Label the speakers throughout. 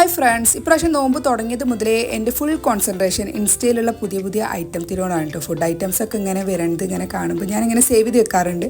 Speaker 1: Hi friends ഇപ്രാവശ്യം നോമ്പ് തുടങ്ങിയത് മുതലേ എന്റെ ഫുൾ കോൺസെൻട്രേഷൻ ഇൻസ്റ്റയിലുള്ള പുതിയ പുതിയ ഐറ്റം കേട്ടോ ഫുഡ് ഐറ്റംസ് ഒക്കെ ഇങ്ങനെ വരണത് ഇങ്ങനെ കാണുമ്പോൾ ഇങ്ങനെ സേവ് ചെയ്ത് വെക്കാറുണ്ട്.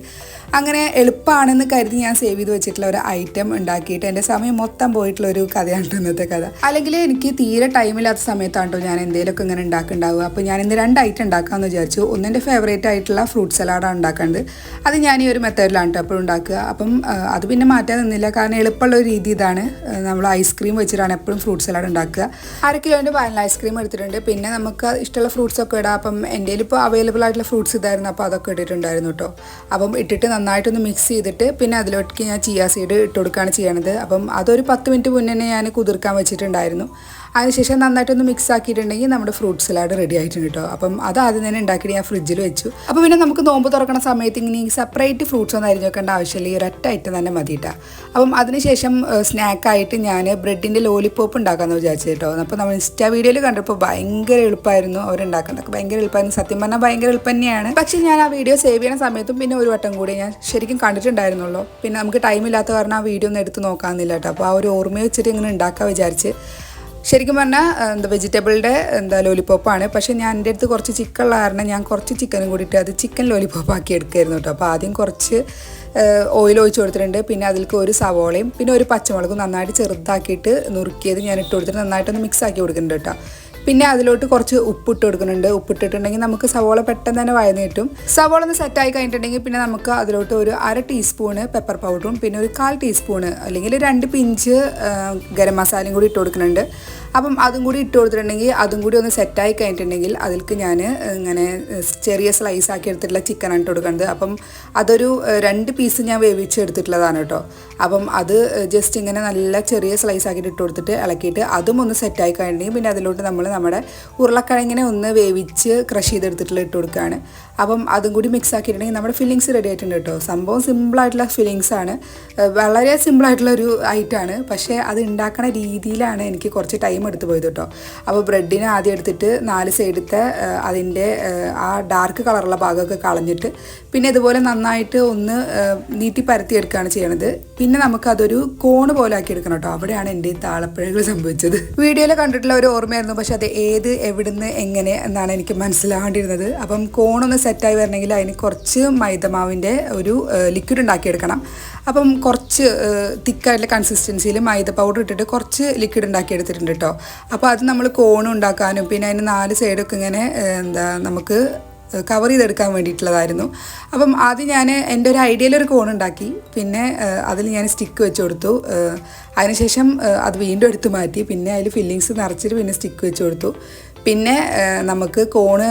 Speaker 1: അങ്ങനെ എളുപ്പമാണെന്ന് കരുതി ഞാൻ സേവ് ചെയ്ത് വെച്ചിട്ടുള്ള ഒരു ഐറ്റം ഉണ്ടാക്കിയിട്ട് എന്റെ സമയം മൊത്തം പോയിട്ടുള്ള ഒരു കഥയാണ് ഇന്നത്തെ കഥ. അല്ലെങ്കിൽ എനിക്ക് തീരെ ടൈമില്ലാത്ത സമയത്താണ് ഞാൻ എന്തെങ്കിലുമൊക്കെ ഇങ്ങനെ ഉണ്ടാക്കുന്നുണ്ടാവുക അപ്പോൾ ഞാൻ ഇന്ന് രണ്ട് ഐറ്റം ഉണ്ടാക്കാമെന്ന് വിചാരിച്ചു. ഒന്നെന്റെ ഫേവറേറ്റ് ആയിട്ടുള്ള ഫ്രൂട്ട് സലാഡാണ് ഉണ്ടാക്കേണ്ടത് അത് ഞാൻ ഈ ഒരു മെത്തേഡിലാണ് എപ്പോഴും ഉണ്ടാക്കുക അപ്പം അത് പിന്നെ മാറ്റാൻ നിന്നില്ല. കാരണം എളുപ്പമുള്ള ഒരു രീതി ഇതാണ്. നമ്മൾ ഐസ്ക്രീം വെച്ചിട്ടാണ് എപ്പോഴും ഫ്രൂട്ട് സലാഡ് ഉണ്ടാക്കുക. അര കിലോന്റെ വാനില ഐസ്ക്രീം എടുത്തിട്ടുണ്ട്. പിന്നെ നമുക്ക് ഇഷ്ടമുള്ള ഫ്രൂട്ട്സ് ഒക്കെ ഇടാം. അപ്പം എന്റെ ഇപ്പോൾ അവൈലബിൾ ആയിട്ടുള്ള ഫ്രൂട്ട്സ് ഇതായിരുന്നു. അപ്പോൾ അതൊക്കെ ഇട്ടിട്ടുണ്ടായിരുന്നു കേട്ടോ അപ്പം ഇട്ടിട്ട് നന്നായിട്ടൊന്ന് മിക്സ് ചെയ്തിട്ട് പിന്നെ അതിലോട്ട് ഞാൻ ചിയാ സീഡ് ഇട്ട് കൊടുക്കുകയാണ് ചെയ്യണത്. അപ്പം അതൊരു പത്ത് മിനിറ്റ് മുന്നേ ഞാൻ കുതിർക്കാൻ വെച്ചിട്ടുണ്ടായിരുന്നു. അതിനുശേഷം നന്നായിട്ടൊന്ന് മിക്സ് ആക്കിയിട്ടുണ്ടെങ്കിൽ നമ്മുടെ ഫ്രൂട്ട് സലാഡ് റെഡി ആയിട്ടുണ്ട് കേട്ടോ. അപ്പം അത് ആദ്യം തന്നെ ഉണ്ടാക്കിയിട്ട് ഞാൻ ഫ്രിഡ്ജിൽ വെച്ചു. അപ്പോൾ പിന്നെ നമുക്ക് നോമ്പ് തുറക്കുന്ന സമയത്ത് ഇങ്ങനെ സെപ്പറേറ്റ് ഫ്രൂട്ട്സ് ഒന്നും അരിഞ്ഞ് വെക്കേണ്ട ആവശ്യമില്ല. ഈ ഒരൊറ്റ ഐറ്റം തന്നെ മതി കേട്ടോ അപ്പം അതിനുശേഷം സ്നാക്കായിട്ട് ഞാൻ ബ്രെഡിന്റെ ലോലിപ്പോപ്പ് ഉണ്ടാക്കാമെന്ന് വിചാരിച്ചു കേട്ടോ. അപ്പോൾ നമ്മൾ ഇൻസ്റ്റാ വീഡിയോയിൽ കണ്ടപ്പോൾ ഭയങ്കര എളുപ്പമായിരുന്നു അവരുണ്ടാക്കുന്നതൊക്കെ ഭയങ്കര എളുപ്പമായിരുന്നു. സത്യം പറഞ്ഞാൽ ഭയങ്കര എളുപ്പം തന്നെയാണ്. പക്ഷേ ഞാൻ ആ വീഡിയോ സേവ് ചെയ്യുന്ന സമയത്തും പിന്നെ ഒരു വട്ടം കൂടി ഞാൻ ശരിക്കും കണ്ടിട്ടുണ്ടായിരുന്നുള്ളൂ. പിന്നെ നമുക്ക് ടൈമില്ലാത്ത കാരണം ആ വീഡിയോ ഒന്നും എടുത്ത് നോക്കാമെന്നില്ല കേട്ടോ. അപ്പോൾ ആ ഒരു ഓർമ്മ വെച്ചിട്ട് ഇങ്ങനെ ഉണ്ടാക്കാൻ വിചാരിച്ച് ശരിക്കും പറഞ്ഞാൽ എന്താ വെജിറ്റബിളിന്റെ എന്താ ലോലിപ്പോപ്പാണ് പക്ഷേ ഞാൻ എന്റെ അടുത്ത് കുറച്ച് ചിക്കൻ ഉള്ള കാരണം ഞാൻ കുറച്ച് ചിക്കനും കൂടിയിട്ട് അത് ചിക്കൻ ലോലിപ്പോപ്പ് ആക്കി എടുക്കുമായിരുന്നു കേട്ടോ. അപ്പോൾ ആദ്യം കുറച്ച് ഓയിൽ ഒഴിച്ച് കൊടുത്തിട്ടുണ്ട്. പിന്നെ അതിൽക്ക് ഒരു സവോളയും പിന്നെ ഒരു പച്ചമുളകും നന്നായിട്ട് ചെറുതാക്കിയിട്ട് നുറുക്കിയത് ഞാൻ ഇട്ട് കൊടുത്തിട്ട് നന്നായിട്ടൊന്ന് മിക്സ് ആക്കി കൊടുക്കുന്നുണ്ട് കേട്ടോ. പിന്നെ അതിലോട്ട് കുറച്ച് ഉപ്പിട്ട് കൊടുക്കുന്നുണ്ട്. ഉപ്പിട്ടിട്ടുണ്ടെങ്കിൽ നമുക്ക് സവോള പെട്ടെന്ന് തന്നെ വഴന്ന് കിട്ടും. സവോള ഒന്ന് ആയി കഴിഞ്ഞിട്ടുണ്ടെങ്കിൽ പിന്നെ നമുക്ക് അതിലോട്ട് ഒരു അര ടീസ്പൂണ് പെപ്പർ പൗഡറും പിന്നെ ഒരു കാൽ ടീസ്പൂണ് അല്ലെങ്കിൽ രണ്ട് പിഞ്ച് ഗരം മസാലയും കൂടി ഇട്ട് കൊടുക്കുന്നുണ്ട്. അപ്പം അതും കൂടി ഇട്ട് കൊടുത്തിട്ടുണ്ടെങ്കിൽ അതും കൂടി ഒന്ന് സെറ്റായി കഴിഞ്ഞിട്ടുണ്ടെങ്കിൽ അതിൽക്ക് ഞാൻ ഇങ്ങനെ ചെറിയ സ്ലൈസ് ആക്കി എടുത്തിട്ടുള്ള ചിക്കൻ ഇട്ട് കൊടുക്കുന്നത്. അപ്പം അതൊരു രണ്ട് പീസ് ഞാൻ വേവിച്ച് എടുത്തിട്ടുള്ളതാണ് കേട്ടോ. അപ്പം അത് ജസ്റ്റ് ഇങ്ങനെ നല്ല ചെറിയ സ്ലൈസ് ആക്കിയിട്ട് ഇട്ട് കൊടുത്തിട്ട് ഇളക്കിയിട്ട് അതും ഒന്ന് സെറ്റായി കഴിഞ്ഞിട്ടുണ്ടെങ്കിൽ പിന്നെ അതിലോട്ട് നമ്മൾ നമ്മുടെ ഉരുളക്കിഴങ്ങിനെ ഒന്ന് വേവിച്ച് ക്രഷ് ചെയ്തെടുത്തിട്ടുള്ള ഇട്ട് കൊടുക്കുകയാണ്. അപ്പം അതും കൂടി മിക്സ് ആക്കിയിട്ടുണ്ടെങ്കിൽ നമ്മുടെ ഫില്ലിങ്സ് റെഡി ആയിട്ടുണ്ട് കേട്ടോ. സംഭവം സിമ്പിളായിട്ടുള്ള ഫില്ലിങ്സ് ആണ്. വളരെ സിമ്പിളായിട്ടുള്ള ഒരു ഐറ്റമാണ് പക്ഷേ അത് ഉണ്ടാക്കണ രീതിയിലാണ് എനിക്ക് കുറച്ച് ടൈം എടുത്ത് പോയത് കേട്ടോ. അപ്പോൾ ബ്രെഡിനെ ആദ്യം എടുത്തിട്ട് നാല് സൈഡത്തെ അതിന്റെ ആ ഡാർക്ക് കളറുള്ള ഭാഗമൊക്കെ കളഞ്ഞിട്ട് പിന്നെ ഇതുപോലെ നന്നായിട്ട് ഒന്ന് നീട്ടി പരത്തി എടുക്കുകയാണ് ചെയ്യണത്. പിന്നെ നമുക്കതൊരു കോണ് പോലെ ആക്കി എടുക്കണം കേട്ടോ. അവിടെയാണ് എന്റെ താളപ്പിഴകൾ സംഭവിച്ചത്. വീഡിയോയിൽ കണ്ടിട്ടുള്ള ഒരു ഓർമ്മയായിരുന്നു. പക്ഷെ അത് ഏത് എവിടുന്ന് എങ്ങനെ എന്നാണ് എനിക്ക് മനസ്സിലാവേണ്ടിയിരുന്നത് അപ്പം കോണൊന്ന് സെറ്റായി വരണമെങ്കിൽ അതിന് കുറച്ച് മൈദമാവിന്റെ ഒരു ലിക്വിഡ് ഉണ്ടാക്കിയെടുക്കണം. അപ്പം കുറച്ച് തിക്കായിട്ടുള്ള കൺസിസ്റ്റൻസിയിൽ മൈദ പൗഡർ ഇട്ടിട്ട് കുറച്ച് ലിക്വിഡ് ഉണ്ടാക്കി എടുത്തിട്ടുണ്ട് കേട്ടോ അപ്പോൾ അത് നമ്മൾ കോൺ ഉണ്ടാക്കാനും പിന്നെ അതിന് നാല് സൈഡൊക്കെ ഇങ്ങനെ എന്താ നമുക്ക് കവർ ചെയ്തെടുക്കാൻ വേണ്ടിയിട്ടുള്ളതായിരുന്നു. അപ്പം ആദ്യം ഞാൻ എന്റെ ഒരു ഐഡിയയിൽ ഒരു കോൺ ഉണ്ടാക്കി. പിന്നെ അതിൽ ഞാൻ സ്റ്റിക്ക് വെച്ച് കൊടുത്തു. അതിനുശേഷം അത് വീണ്ടും എടുത്തു മാറ്റി. പിന്നെ അതിൽ ഫില്ലിങ്സ് നിറച്ചിട്ട് പിന്നെ സ്റ്റിക്ക് വെച്ച് കൊടുത്തു. പിന്നെ നമുക്ക് കോണ്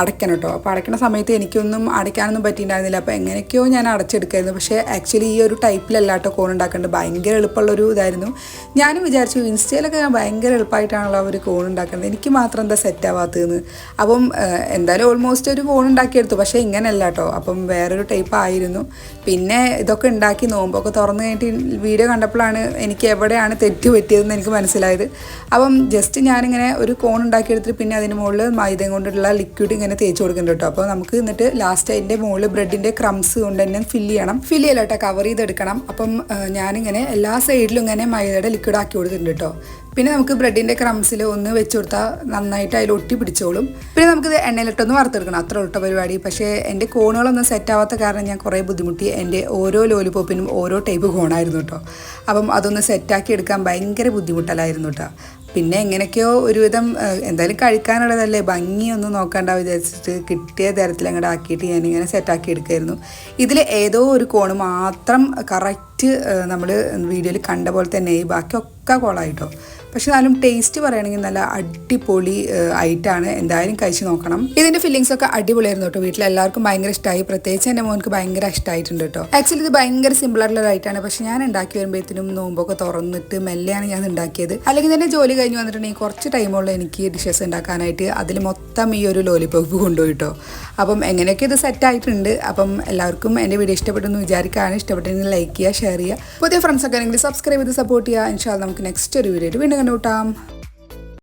Speaker 1: അടയ്ക്കണം കേട്ടോ അപ്പോൾ അടയ്ക്കണ സമയത്ത് എനിക്കൊന്നും അടയ്ക്കാനൊന്നും പറ്റിയിട്ടുണ്ടായിരുന്നില്ല. അപ്പോൾ എങ്ങനെയൊക്കെയോ ഞാൻ അടച്ചെടുക്കായിരുന്നു. പക്ഷേ ആക്ച്വലി ഈ ഒരു ടൈപ്പിലല്ല കേട്ടോ കോൺ ഉണ്ടാക്കേണ്ടത്. ഭയങ്കര എളുപ്പമുള്ളൊരു ഇതായിരുന്നു. ഞാനും വിചാരിച്ചു ഇൻസ്റ്റയിലൊക്കെ ഞാൻ ഭയങ്കര എളുപ്പമായിട്ടാണല്ലോ അവർ കോൺ ഉണ്ടാക്കുന്നത്. എനിക്ക് മാത്രം എന്താ സെറ്റ് ആവാത്തതെന്ന്. അപ്പം എന്തായാലും ഓൾമോസ്റ്റ് ഒരു കോൺ ഉണ്ടാക്കിയെടുത്തു. പക്ഷേ ഇങ്ങനെയല്ല കേട്ടോ അപ്പം വേറൊരു ടൈപ്പ് ആയിരുന്നു. പിന്നെ ഇതൊക്കെ ഉണ്ടാക്കി നോമ്പൊക്കെ തുറന്നു കഴിഞ്ഞിട്ട് വീഡിയോ കണ്ടപ്പോഴാണ് എനിക്ക് എവിടെയാണ് തെറ്റ് പറ്റിയതെന്ന് എനിക്ക് മനസ്സിലായത്. അപ്പം ജസ്റ്റ് ഞാനിങ്ങനെ ഒരു കോൺ ഉണ്ടാക്കിയെടുത്തിട്ട് പിന്നെ അതിന് മുകളിൽ മൈദയും കൊണ്ടുള്ള ലിക്വിഡ് ഇങ്ങനെ തേച്ച് കൊടുക്കുന്നുണ്ട് കേട്ടോ. അപ്പോൾ നമുക്ക് എന്നിട്ട് ലാസ്റ്റ് അതിന്റെ മുകളിൽ ബ്രെഡിന്റെ ക്രംസ് കൊണ്ട് തന്നെ ഫില്ല് ചെയ്യണം. ഫില്ല് ചെയ്യല കേട്ടോ കവർ ചെയ്തെടുക്കണം. അപ്പം ഞാനിങ്ങനെ എല്ലാ സൈഡിലും ഇങ്ങനെ മൈദയുടെ ലിക്വിഡ് ആക്കി കൊടുത്തിട്ടുണ്ട് കേട്ടോ. പിന്നെ നമുക്ക് ബ്രെഡിന്റെ ക്രംസിൽ ഒന്ന് വെച്ച് കൊടുത്താൽ നന്നായിട്ട് അതിൽ ഒട്ടി പിടിച്ചോളും. പിന്നെ നമുക്കിത് എണ്ണയിലിട്ടൊന്ന് വറുത്തെടുക്കണം. അത്ര ഒട്ട പരിപാടി. പക്ഷേ എന്റെ കോണുകളൊന്നും സെറ്റ് ആവാത്ത കാരണം ഞാൻ കുറേ ബുദ്ധിമുട്ടി. എന്റെ ഓരോ ലോലിപോപ്പിനും ഓരോ ടൈപ്പ് കോണായിരുന്നു കേട്ടോ. അപ്പം അതൊന്ന് സെറ്റാക്കി എടുക്കാൻ ഭയങ്കര ബുദ്ധിമുട്ടലായിരുന്നു കേട്ടോ. പിന്നെ എങ്ങനെയൊക്കെയോ ഒരുവിധം എന്തായാലും കഴിക്കാനുള്ളതല്ലേ ഭംഗിയൊന്നും നോക്കണ്ട വിചാരിച്ചിട്ട് കിട്ടിയ തരത്തിൽ അങ്ങോട്ട് ആക്കിയിട്ട് ഞാനിങ്ങനെ സെറ്റാക്കി എടുക്കുമായിരുന്നു ഇതിൽ ഏതോ ഒരു കോണ് മാത്രം കറക്റ്റ് നമ്മൾ വീഡിയോയിൽ കണ്ട പോലെ തന്നെ ബാക്കിയൊക്കെ കോളായിട്ടോ പക്ഷെ എന്നാലും ടേസ്റ്റ് പറയുകയാണെങ്കിൽ നല്ല അടിപൊളി ആയിട്ടാണ് എന്തായാലും കഴിച്ച് നോക്കണം. ഇതിന്റെ ഫീലിംഗ്സ് ഒക്കെ അടിപൊളിയായിരുന്നു കേട്ടോ വീട്ടിൽ. എല്ലാവർക്കും ഭയങ്കര ഇഷ്ടമായി പ്രത്യേകിച്ച് എന്റെ മോനക്ക് ഭയങ്കര ഇഷ്ടമായിട്ടുണ്ട് കേട്ടോ. ആക്ച്വലി ഇത് ഭയങ്കര സിമ്പിൾ ആയിട്ടുള്ള ഐറ്റാണ് പക്ഷെ ഞാൻ ഉണ്ടാക്കി വരുമ്പോഴത്തേനും നോമ്പൊക്കെ തുറന്നിട്ട് മെല്ലെയാണ് ഞാൻ ഉണ്ടാക്കിയത്. അല്ലെങ്കിൽ തന്നെ ജോലി കഴിഞ്ഞ് വന്നിട്ടുണ്ടെങ്കിൽ കുറച്ച് ടൈമുള്ള എനിക്ക് ഡിഷസ് ഉണ്ടാക്കാനായിട്ട്. അതിൽ മൊത്തം ഈ ഒരു ലോലിപോപ്പ് കൊണ്ടുപോയി കൊണ്ടുപോയിട്ടോ. അപ്പം എങ്ങനെയൊക്കെ ഇത് സെറ്റ് ആയിട്ടുണ്ട്. അപ്പം എല്ലാവർക്കും എന്റെ വീഡിയോ ഇഷ്ടപ്പെട്ടെന്ന് വിചാരിക്കുകയാണ്. ഇഷ്ടപ്പെട്ടെങ്കിൽ ലൈക്ക് ചെയ്യുക ഷെയർ ചെയ്യുക. പുതിയ ഫ്രണ്ട്സ് ഒക്കെ ആണെങ്കിൽ സബ്സ്ക്രൈബ് ചെയ്ത് സപ്പോർട്ട് ചെയ്യുക. ഇൻഷാൽ നമുക്ക് നെക്സ്റ്റ് ഒരു വീഡിയോ വീണ്ടും ధనుటాం